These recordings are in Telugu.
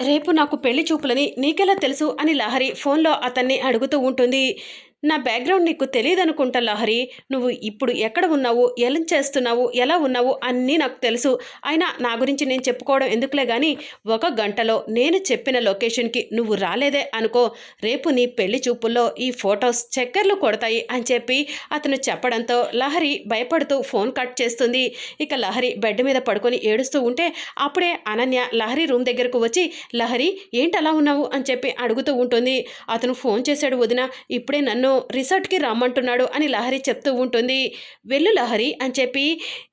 రేపు నాకు పెళ్ళి చూపులని నీకెలా తెలుసు అని లహరి ఫోన్లో అతన్ని అడుగుతూ ఉంటుంది. నా బ్యాక్గ్రౌండ్ నీకు తెలియదనుకుంటా లహరి. నువ్వు ఇప్పుడు ఎక్కడ ఉన్నావు? ఎలా చేస్తున్నావు? ఎలా ఉన్నావు? అన్నీ నాకు తెలుసు. అయినా నా గురించి నేను చెప్పుకోవడం ఎందుకులే కానీ ఒక గంటలో నేను చెప్పిన లొకేషన్కి నువ్వు రాలేదే అనుకో. రేపు నీ పెళ్ళి చూపుల్లో ఈ ఫొటోస్ చక్కర్లు కొడతాయి అని చెప్పి అతను చెప్పడంతో లహరి భయపడుతూ ఫోన్ కట్ చేస్తుంది. ఇక లహరి బెడ్ మీద పడుకొని ఏడుస్తూ ఉంటే అప్పుడే అనన్య లహరి రూమ్ దగ్గరకు వచ్చి లహరి ఏంటి అలా ఉన్నావు? అని చెప్పి అడుగుతూ ఉంటుంది. అతను ఫోన్ చేశాడు వదిన. ఇప్పుడే నన్ను రిసార్ట్కి రమ్మంటున్నాడు అని లహరి చెప్తూ ఉంటుంది. వెళ్ళు లహరి అని చెప్పి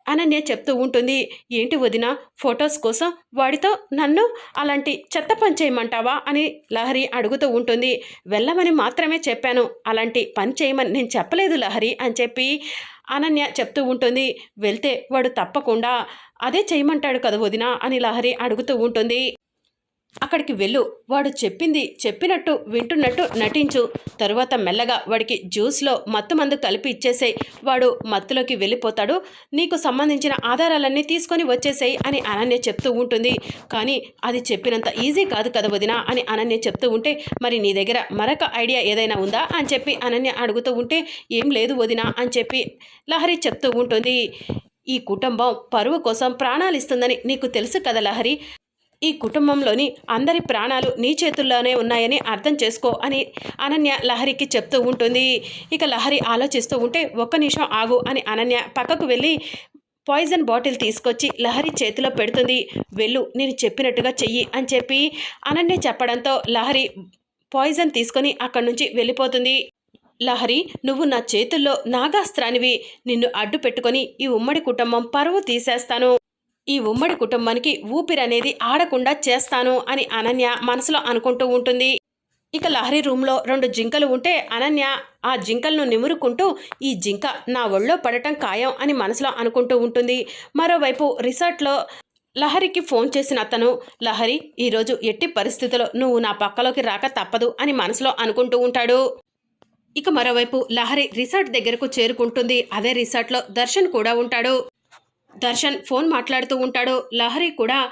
అనన్య చెప్తూ ఉంటుంది. ఏంటి వదిన ఫొటోస్ కోసం వాడితో నన్ను అలాంటి చెత్త పని చేయమంటావా అని లహరి అడుగుతూ ఉంటుంది. వెళ్ళమని మాత్రమే చెప్పాను. అలాంటి పని చేయమని నేను చెప్పలేదు లహరి అని చెప్పి అనన్య చెప్తూ ఉంటుంది. వెళ్తే వాడు తప్పకుండా అదే చేయమంటాడు కదా వదిన అని లహరి అడుగుతూ ఉంటుంది. అక్కడికి వెళ్ళు. వాడు చెప్పింది చెప్పినట్టు వింటున్నట్టు నటించు. తరువాత మెల్లగా వాడికి జ్యూస్లో మత్తు మందు కలిపి ఇచ్చేసేయి. వాడు మత్తులోకి వెళ్ళిపోతాడు. నీకు సంబంధించిన ఆధారాలన్నీ తీసుకొని వచ్చేసేయి అని అనన్య చెప్తూ ఉంటుంది. కానీ అది చెప్పినంత ఈజీ కాదు కదా వదిన అని అనన్య చెప్తూ ఉంటే మరి నీ దగ్గర మరొక ఐడియా ఏదైనా ఉందా అని చెప్పి అనన్య అడుగుతూ ఉంటే ఏం లేదు వదిన అని చెప్పి లహరి చెప్తూ ఉంటుంది. ఈ కుటుంబం పరువు కోసం ప్రాణాలు ఇస్తుందని నీకు తెలుసు కదా లహరి. ఈ కుటుంబంలోని అందరి ప్రాణాలు నీ చేతుల్లోనే ఉన్నాయని అర్థం చేసుకో అని అనన్య లహరికి చెప్తూ ఉంటుంది. ఇక లహరి ఆలోచిస్తూ ఉంటే ఒక్క నిమిషం ఆగు అని అనన్య పక్కకు వెళ్ళి పాయిజన్ బాటిల్ తీసుకొచ్చి లహరి చేతిలో పెడుతుంది. వెళ్ళు నేను చెప్పినట్టుగా చెయ్యి అని చెప్పి అనన్య చెప్పడంతో లహరి పాయిజన్ తీసుకొని అక్కడి నుంచి వెళ్ళిపోతుంది. లహరి నువ్వు నా చేతుల్లో నాగాస్త్రానివి. నిన్ను అడ్డు పెట్టుకొని ఈ ఉమ్మడి కుటుంబం పరువు తీసేస్తాను. ఈ ఉమ్మడి కుటుంబానికి ఊపిరి అనేది ఆడకుండా చేస్తాను అని అనన్య మనసులో అనుకుంటూ ఉంటుంది. ఇక లహరి రూమ్లో రెండు జింకలు ఉంటే అనన్య ఆ జింకలను నిమురుకుంటూ ఈ జింక నా ఒళ్ళో పడటం ఖాయం అని మనసులో అనుకుంటూ ఉంటుంది. మరోవైపు రిసార్ట్లో లహరికి ఫోన్ చేసిన అతను లహరి ఈరోజు ఎట్టి పరిస్థితుల్లో నువ్వు నా పక్కలోకి రాక తప్పదు అని మనసులో అనుకుంటూ ఉంటాడు. ఇక మరోవైపు లహరి రిసార్ట్ దగ్గరకు చేరుకుంటుంది. అదే రిసార్ట్లో దర్శన్ కూడా ఉంటాడు. దర్శన్ ఫోన్ మాట్లాడుతూ ఉంటాడు. లహరి కూడా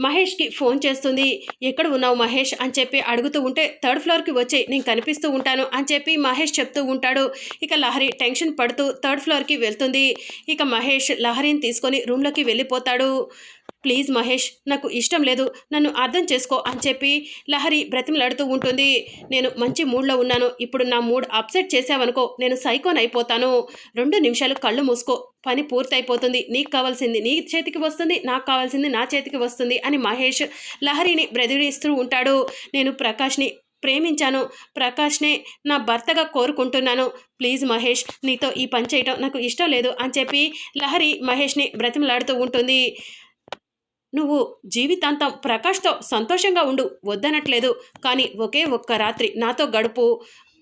మహేష్కి ఫోన్ చేస్తుంది. ఎక్కడ ఉన్నావు మహేష్? అని చెప్పి అడుగుతూ ఉంటే థర్డ్ ఫ్లోర్కి వచ్చి నేను కనిపిస్తూ ఉంటాను అని చెప్పి మహేష్ చెప్తూ ఉంటాడు. ఇక లహరి టెన్షన్ పడుతూ థర్డ్ ఫ్లోర్కి వెళ్తుంది. ఇక మహేష్ లహరిని తీసుకొని రూమ్లోకి వెళ్ళిపోతాడు. ప్లీజ్ మహేష్ నాకు ఇష్టం లేదు నన్ను అర్థం చేసుకో అని చెప్పి లహరి బ్రతిమలాడుతూ ఉంటుంది. నేను మంచి మూడ్లో ఉన్నాను ఇప్పుడు నా మూడ్ అప్సెట్ చేసావనుకో నేను సైకోన్ అయిపోతాను. రెండు నిమిషాలు కళ్ళు మూసుకో పని పూర్తయిపోతుంది నీకు కావాల్సింది నీ చేతికి వస్తుంది నాకు కావాల్సింది నా చేతికి వస్తుంది అని మహేష్ లహరిని బ్రదిరిస్తూ ఉంటాడు. నేను ప్రకాష్ని ప్రేమించాను ప్రకాష్నే నా భర్తగా కోరుకుంటున్నాను. ప్లీజ్ మహేష్ నీతో ఈ పని చేయటం నాకు ఇష్టం లేదు అని చెప్పి లహరి మహేష్ని బ్రతిమలాడుతూ ఉంటుంది. నువ్వు జీవితాంతం ప్రకాష్తో సంతోషంగా ఉండు వద్దనట్లేదు. కానీ ఒకే ఒక్క రాత్రి నాతో గడుపు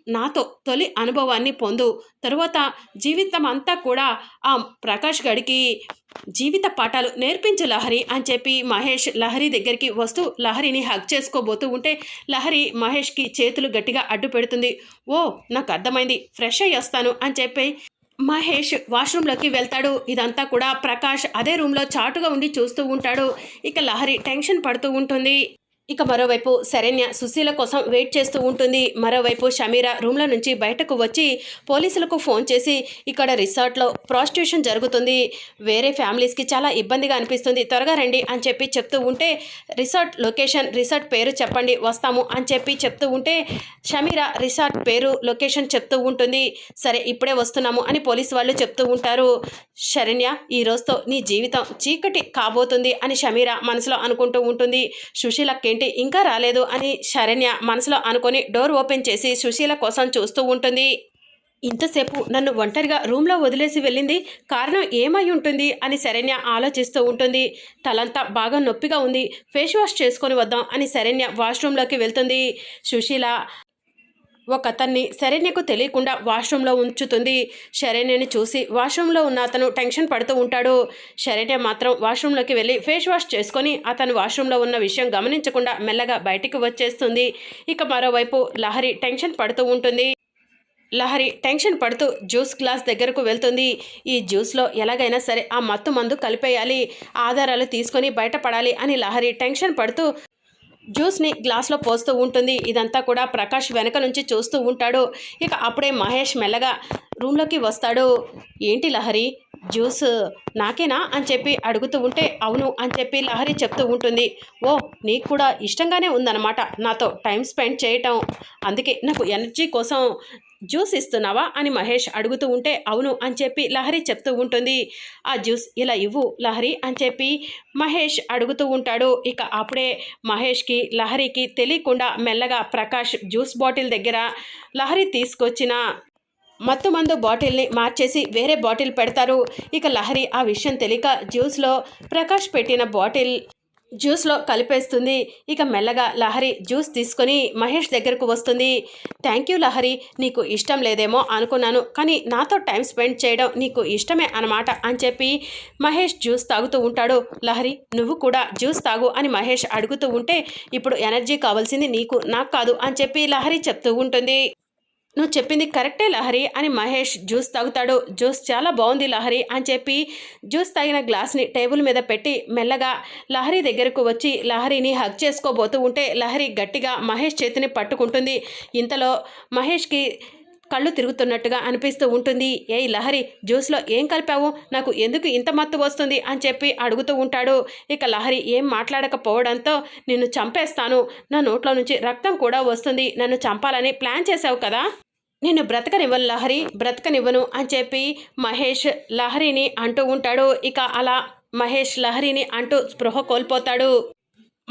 నాతో తొలి అనుభవాన్ని పొందు. తరువాత జీవితం అంతా కూడా ఆ ప్రకాష్ గడికి జీవిత పాఠాలు నేర్పించు లహరి అని చెప్పి మహేష్ లహరి దగ్గరికి వస్తూ లహరిని హగ్ చేసుకోబోతూ ఉంటే లహరి మహేష్కి చేతులు గట్టిగా అడ్డు పెడుతుంది ఓ నాకు అర్థమైంది. ఫ్రెష్ అయ్యి వస్తాను అని చెప్పి మహేష్ వాష్రూమ్లోకి వెళ్తాడు. ఇదంతా కూడా ప్రకాష్ అదే రూమ్లో చాటుగా ఉండి చూస్తూ ఉంటాడు. ఇక లహరి టెన్షన్ పడుతూ ఉంటుంది. ఇక మరోవైపు శరణ్య సుశీల కోసం వెయిట్ చేస్తూ ఉంటుంది. మరోవైపు షమీర రూమ్లో నుంచి బయటకు వచ్చి పోలీసులకు ఫోన్ చేసి ఇక్కడ రిసార్ట్లో ప్రాస్టిట్యూషన్ జరుగుతుంది. వేరే ఫ్యామిలీస్కి చాలా ఇబ్బందిగా అనిపిస్తుంది. త్వరగా రండి అని చెప్పి చెప్తూ ఉంటే రిసార్ట్ లొకేషన్ రిసార్ట్ పేరు చెప్పండి వస్తాము అని చెప్పి చెప్తూ ఉంటే షమీర రిసార్ట్ పేరు లొకేషన్ చెప్తూ ఉంటుంది. సరే ఇప్పుడే వస్తున్నాము అని పోలీసు వాళ్ళు చెప్తూ ఉంటారు. శరణ్య ఈ రోజుతో నీ జీవితం చీకటి కాబోతుంది అని షమీరా మనసులో అనుకుంటూ ఉంటుంది. సుశీలకేంటి ఇంకా రాలేదు అని శరణ్య మనసులో అనుకొని డోర్ ఓపెన్ చేసి సుశీల కోసం చూస్తూ ఉంటుంది. ఇంతసేపు నన్ను ఒంటరిగా రూమ్లో వదిలేసి వెళ్ళింది కారణం ఏమై ఉంటుంది అని శరణ్య ఆలోచిస్తూ ఉంటుంది. తలంతా బాగా నొప్పిగా ఉంది. ఫేస్ వాష్ చేసుకొని వద్దాం అని శరణ్య వాష్రూమ్లోకి వెళ్తుంది. సుశీల ఒక అతన్ని శరణ్యకు తెలియకుండా వాష్రూమ్లో ఉంచుతుంది. శరణ్యని చూసి వాష్రూమ్లో ఉన్న అతను టెన్షన్ పడుతూ ఉంటాడు. శరణ్య మాత్రం వాష్రూమ్లోకి వెళ్ళి ఫేస్ వాష్ చేసుకొని అతను వాష్రూమ్లో ఉన్న విషయం గమనించకుండా మెల్లగా బయటికి వచ్చేస్తుంది. ఇక మరోవైపు లహరి టెన్షన్ పడుతూ ఉంటుంది. లహరి టెన్షన్ పడుతూ జ్యూస్ గ్లాస్ దగ్గరకు వెళ్తుంది. ఈ జ్యూస్లో ఎలాగైనా సరే ఆ మత్తు మందు కలిపేయాలి. ఆధారాలు తీసుకొని బయటపడాలి అని లహరి టెన్షన్ పడుతూ జ్యూస్ని గ్లాస్లో పోస్తూ ఉంటుంది. ఇదంతా కూడా ప్రకాష్ వెనక నుంచి చూస్తూ ఉంటాడు. ఇక అప్పుడే మహేష్ మెల్లగా రూమ్లోకి వస్తాడు. ఏంటి లహరి? జ్యూస్ నాకేనా? అని చెప్పి అడుగుతూ ఉంటే అవును అని చెప్పి లహరి చెప్తూ ఉంటుంది. ఓ నీకు కూడా ఇష్టంగానే ఉందన్నమాట. నాతో టైం స్పెండ్ చేయటం. అందుకే నాకు ఎనర్జీ కోసం జ్యూస్ ఇస్తున్నావా అని మహేష్ అడుగుతూ ఉంటే అవును అని చెప్పి లహరి చెప్తూ ఉంటుంది. ఆ జ్యూస్ ఇలా ఇవ్వు లహరి అని చెప్పి మహేష్ అడుగుతూ ఉంటాడు. ఇక అప్పుడే మహేష్కి లహరికి తెలియకుండా మెల్లగా ప్రకాష్ జ్యూస్ బాటిల్ దగ్గర లహరి తీసుకొచ్చిన మత్తు మందు బాటిల్ని మార్చేసి వేరే బాటిల్ పెడతారు. ఇక లహరి ఆ విషయం తెలియక జ్యూస్లో ప్రకాష్ పెట్టిన బాటిల్ జ్యూస్లో కలిపేస్తుంది. ఇక మెల్లగా లహరి జ్యూస్ తీసుకొని మహేష్ దగ్గరకు వస్తుంది. థ్యాంక్ యూ లహరి నీకు ఇష్టం లేదేమో అనుకున్నాను కానీ నాతో టైం స్పెండ్ చేయడం నీకు ఇష్టమే అనమాట అని చెప్పి మహేష్ జ్యూస్ తాగుతూ ఉంటాడు. లహరి నువ్వు కూడా జ్యూస్ తాగు అని మహేష్ అడుగుతూ ఉంటే ఇప్పుడు ఎనర్జీ కావాల్సింది నీకు నాకు కాదు అని చెప్పి లహరి చెప్తూ ఉంటుంది. నువ్వు చెప్పింది కరెక్టే లహరి అని మహేష్ జ్యూస్ తాగుతాడు. జ్యూస్ చాలా బాగుంది లహరి అని చెప్పి జ్యూస్ తాగిన గ్లాస్ని టేబుల్ మీద పెట్టి మెల్లగా లహరి దగ్గరకు వచ్చి లహరిని హగ్ చేసుకోబోతూ ఉంటే లహరి గట్టిగా మహేష్ చేతిని పట్టుకుంటుంది. ఇంతలో మహేష్కి కళ్ళు తిరుగుతున్నట్టుగా అనిపిస్తూ ఉంటుంది. ఏ లహరి జ్యూస్లో ఏం కలిపావు? నాకు ఎందుకు ఇంత మత్తు వస్తుంది? అని చెప్పి అడుగుతూ ఉంటాడు. ఇక లహరి ఏం మాట్లాడకపోవడంతో నిన్ను చంపేస్తాను. నా నోట్లో నుంచి రక్తం కూడా వస్తుంది. నన్ను చంపాలని ప్లాన్ చేశావు కదా? నిన్ను బ్రతకనివ్వను లహరి బ్రతకనివ్వను అని చెప్పి మహేష్ లహరిని అంటూ ఉంటాడు. ఇక అలా మహేష్ లహరిని అంటూ స్పృహ కోల్పోతాడు.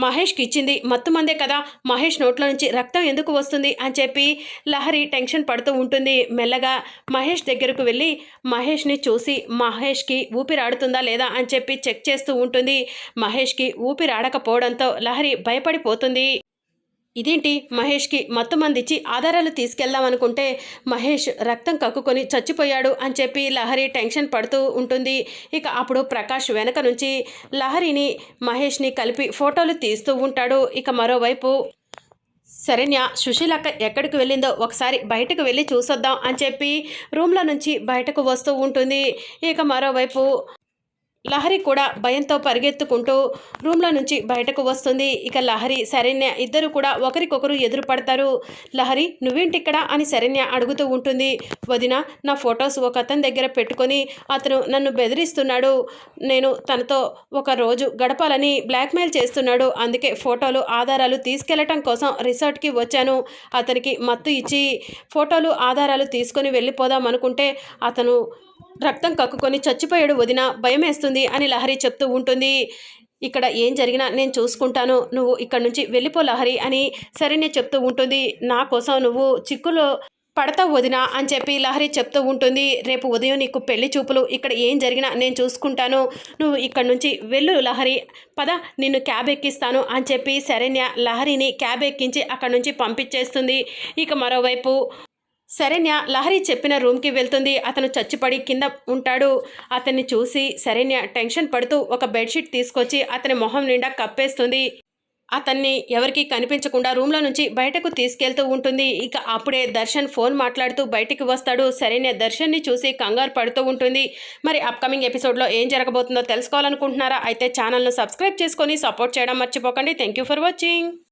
మహేష్కి ఇచ్చింది. మత్తు మందే కదా మహేష్ నోట్లో నుంచి రక్తం ఎందుకు వస్తుంది అని చెప్పి లహరి టెన్షన్ పడుతూ ఉంటుంది. మెల్లగా మహేష్ దగ్గరకు వెళ్ళి మహేష్ని చూసి మహేష్కి ఊపిరాడుతుందా లేదా అని చెప్పి చెక్ చేస్తూ ఉంటుంది. మహేష్కి ఊపిరాడకపోవడంతో లహరి భయపడిపోతుంది. ఇదేంటి? మహేష్కి మత్తు మందిచ్చి ఆధారాలు తీసుకెళ్దామనుకుంటే మహేష్ రక్తం కక్కుకొని చచ్చిపోయాడు అని చెప్పి లహరి టెన్షన్ పడుతూ ఉంటుంది. ఇక అప్పుడు ప్రకాష్ వెనక నుంచి లహరిని మహేష్ని కలిపి ఫోటోలు తీస్తూ ఉంటాడు. ఇక మరోవైపు శరణ్య సుశీలక్క ఎక్కడికి వెళ్ళిందో ఒకసారి బయటకు వెళ్ళి చూసొద్దాం అని చెప్పి రూమ్లో నుంచి బయటకు వస్తూ ఉంటుంది. ఇక మరోవైపు లహరి కూడా భయంతో పరిగెత్తుకుంటూ రూమ్లో నుంచి బయటకు వస్తుంది. ఇక లహరి శరణ్య ఇద్దరు కూడా ఒకరికొకరు ఎదురు పడతారు లహరి నువ్వేంటిక్కడ? అని శరణ్య అడుగుతూ ఉంటుంది. వదిన నా ఫొటోస్ ఒక అతని దగ్గర పెట్టుకొని అతను నన్ను బెదిరిస్తున్నాడు. నేను తనతో ఒక రోజు గడపాలని బ్లాక్మెయిల్ చేస్తున్నాడు. అందుకే ఫోటోలు ఆధారాలు తీసుకెళ్ళటం కోసం రిసార్ట్కి వచ్చాను. అతనికి మత్తు ఇచ్చి ఫోటోలు ఆధారాలు తీసుకొని వెళ్ళిపోదాం అనుకుంటే అతను రక్తం కక్కుకొని చచ్చిపోయాడు వదిన భయమేస్తుంది అని లహరి చెప్తూ ఉంటుంది. ఇక్కడ ఏం జరిగినా నేను చూసుకుంటాను నువ్వు ఇక్కడ నుంచి వెళ్ళిపో లహరి అని సరేనే చెప్తూ ఉంటుంది. నా కోసం నువ్వు చిక్కులో పడతావు వదిన అని చెప్పి లహరి చెప్తూ ఉంటుంది. రేపు ఉదయం నీకు పెళ్ళి చూపులు ఇక్కడ ఏం జరిగినా నేను చూసుకుంటాను. నువ్వు ఇక్కడ నుంచి వెళ్ళు లహరి పద నిన్ను క్యాబ్ ఎక్కిస్తాను అని చెప్పి శరణ్య లహరిని క్యాబ్ ఎక్కించి అక్కడ నుంచి పంపించేస్తుంది. ఇక మరోవైపు శరణ్య లహరి చెప్పిన రూమ్కి వెళ్తుంది. అతను చచ్చిపడి కింద ఉంటాడు. అతన్ని చూసి శరణ్య టెన్షన్ పడుతూ ఒక బెడ్షీట్ తీసుకొచ్చి అతని మొహం నిండా కప్పేస్తుంది. అతన్ని ఎవరికీ కనిపించకుండా రూమ్లో నుంచి బయటకు తీసుకెళ్తూ ఉంటుంది. ఇక అప్పుడే దర్శన్ ఫోన్ మాట్లాడుతూ బయటికి వస్తాడు. శరణ్య దర్శన్ని చూసి కంగారు పడుతూ ఉంటుంది. మరి అప్కమింగ్ ఎపిసోడ్లో ఏం జరగబోతుందో తెలుసుకోవాలనుకుంటున్నారా? అయితే ఛానల్ను సబ్స్క్రైబ్ చేసుకొని సపోర్ట్ చేయడం మర్చిపోకండి. Thank you for watching.